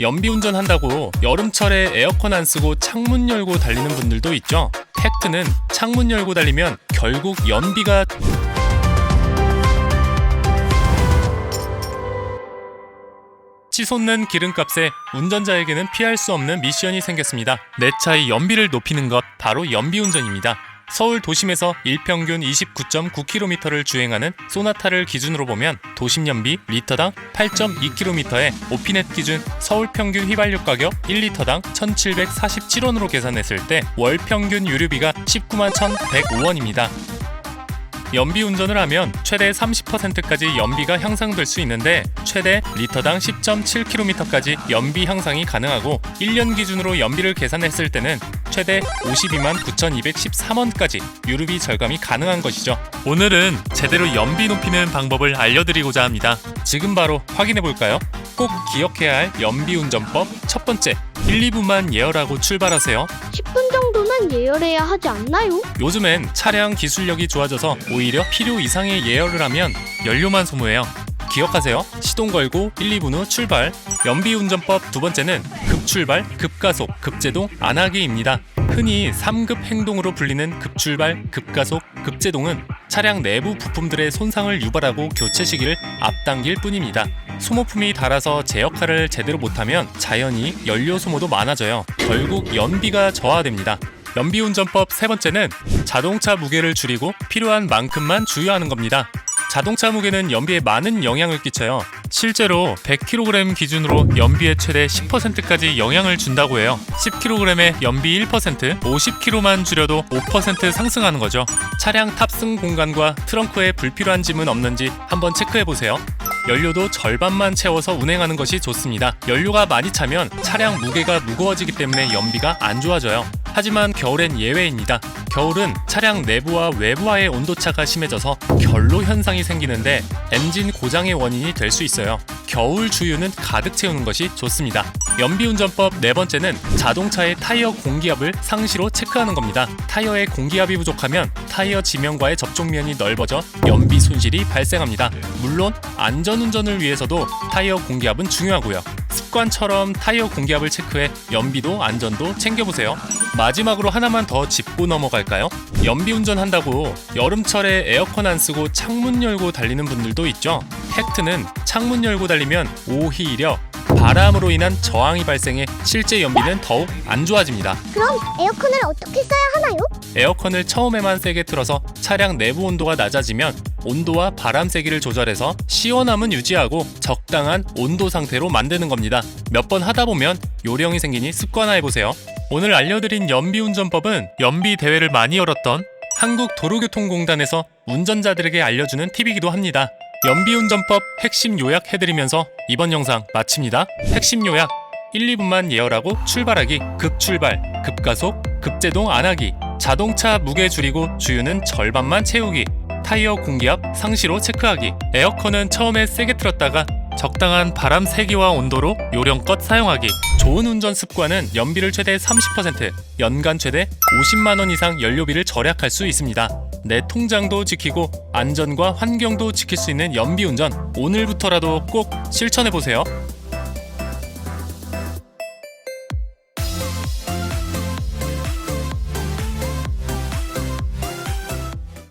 연비 운전 한다고 여름철에 에어컨 안 쓰고 창문 열고 달리는 분들도 있죠. 팩트는 창문 열고 달리면 결국 연비가 치솟는 기름값에 운전자에게는 피할 수 없는 미션이 생겼습니다. 내 차의 연비를 높이는 것 바로 연비 운전입니다. 서울 도심에서 일평균 29.9km를 주행하는 소나타를 기준으로 보면 도심 연비 리터당 8.2km에 오피넷 기준 서울 평균 휘발유 가격 1리터당 1,747원으로 계산했을 때 월 평균 유류비가 19만 1,105원입니다. 연비 운전을 하면 최대 30%까지 연비가 향상될 수 있는데 최대 리터당 10.7km까지 연비 향상이 가능하고 1년 기준으로 연비를 계산했을 때는 최대 52만 9,213원까지 유류비 절감이 가능한 것이죠. 오늘은 제대로 연비 높이는 방법을 알려드리고자 합니다. 지금 바로 확인해 볼까요? 꼭 기억해야 할 연비 운전법 첫 번째 1, 2분만 예열하고 출발하세요. 10분 정도는 예열해야 하지 않나요? 요즘엔 차량 기술력이 좋아져서 오히려 필요 이상의 예열을 하면 연료만 소모해요. 기억하세요. 시동 걸고 1, 2분 후 출발. 연비 운전법 두 번째는 급출발, 급가속, 급제동 안 하기입니다. 흔히 3급 행동으로 불리는 급출발, 급가속, 급제동은 차량 내부 부품들의 손상을 유발하고 교체 시기를 앞당길 뿐입니다. 소모품이 닳아서 제 역할을 제대로 못하면 자연히 연료 소모도 많아져요. 결국 연비가 저하됩니다. 연비 운전법 세 번째는 자동차 무게를 줄이고 필요한 만큼만 주유하는 겁니다. 자동차 무게는 연비에 많은 영향을 끼쳐요. 실제로 100kg 기준으로 연비의 최대 10%까지 영향을 준다고 해요. 10kg의 연비 1%, 50kg만 줄여도 5% 상승하는 거죠. 차량 탑승 공간과 트렁크에 불필요한 짐은 없는지 한번 체크해 보세요. 연료도 절반만 채워서 운행하는 것이 좋습니다. 연료가 많이 차면 차량 무게가 무거워지기 때문에 연비가 안 좋아져요. 하지만 겨울엔 예외입니다. 겨울은 차량 내부와 외부와의 온도차가 심해져서 결로 현상이 생기는데 엔진 고장의 원인이 될 수 있어요. 겨울 주유는 가득 채우는 것이 좋습니다. 연비 운전법 네 번째는 자동차의 타이어 공기압을 상시로 체크하는 겁니다. 타이어의 공기압이 부족하면 타이어 지면과의 접촉면이 넓어져 연비 손실이 발생합니다. 물론 안전 운전을 위해서도 타이어 공기압은 중요하고요. 습관처럼 타이어 공기압을 체크해 연비도 안전도 챙겨보세요. 마지막으로 하나만 더 짚고 넘어갈까요? 연비 운전한다고 여름철에 에어컨 안 쓰고 창문 열고 달리는 분들도 있죠. 팩트는 창문 열고 달리면 오히려 바람으로 인한 저항이 발생해 실제 연비는 더욱 안 좋아집니다. 그럼 에어컨을 어떻게 써야 하나요? 에어컨을 처음에만 세게 틀어서 차량 내부 온도가 낮아지면 온도와 바람 세기를 조절해서 시원함은 유지하고 적당한 온도 상태로 만드는 겁니다. 몇 번 하다 보면 요령이 생기니 습관화해 보세요. 오늘 알려드린 연비 운전법은 연비 대회를 많이 열었던 한국도로교통공단에서 운전자들에게 알려주는 팁이기도 합니다. 연비 운전법 핵심 요약 해드리면서 이번 영상 마칩니다. 핵심 요약 1, 2분만 예열하고 출발하기, 급출발, 급가속, 급제동 안 하기, 자동차 무게 줄이고 주유는 절반만 채우기, 타이어 공기압 상시로 체크하기, 에어컨은 처음에 세게 틀었다가 적당한 바람 세기와 온도로 요령껏 사용하기. 좋은 운전 습관은 연비를 최대 30%, 연간 최대 50만 원 이상 연료비를 절약할 수 있습니다. 내 통장도 지키고 안전과 환경도 지킬 수 있는 연비 운전 오늘부터라도 꼭 실천해 보세요.